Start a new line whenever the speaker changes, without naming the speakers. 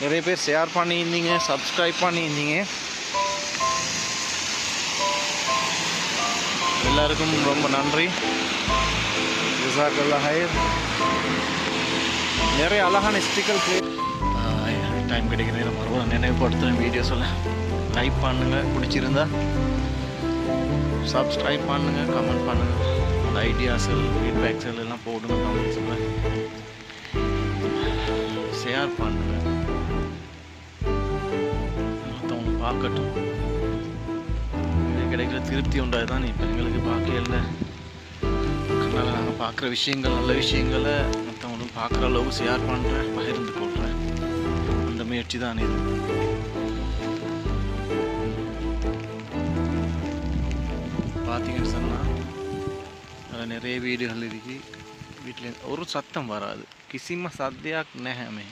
நிறைய பேர் ஷேர் பண்ணியிருந்தீங்க சப்ஸ்கிரைப் பண்ணியிருந்தீங்க. எல்லாருக்கும் ரொம்ப நன்றி. ஜிசாக்கல்லா ஹயர் நிறைய அழகான ஸ்டிக்கல் டைம் கிடைக்கிறது நேரம் மறுபடியும் நினைவுபடுத்துகிறேன் வீடியோஸில் லைக் பண்ணுங்கள் பிடிச்சிருந்தா. சப்ஸ்கிரைப் பண்ணுங்கள் கமெண்ட் பண்ணுங்கள் அந்த ஐடியாஸுகள் ஃபீட்பேக்ஸ்கள் எல்லாம் போடுங்க கமெண்ட்ஸில் ஷேர் பண்ணுங்கள் பார்க்கட்டும். கிடைக்கிற திருப்தி உண்டாது தான் இப்போ எங்களுக்கு பார்க்க இல்லை. அதனால் நாங்கள் பார்க்குற விஷயங்கள் நல்ல விஷயங்களை மற்றவங்களும் பார்க்குற அளவுக்கு ஷேர் பண்ணுறேன் பகிர்ந்து கொள்கிறேன் அந்த முயற்சி தான் இது. பார்த்தீங்கன்னு சொன்னால் அதில் நிறைய வீடுகள் இருக்கு. வீட்டில் ஒரு சத்தம் வராது. கிசிம சத்தியாக நேகமே.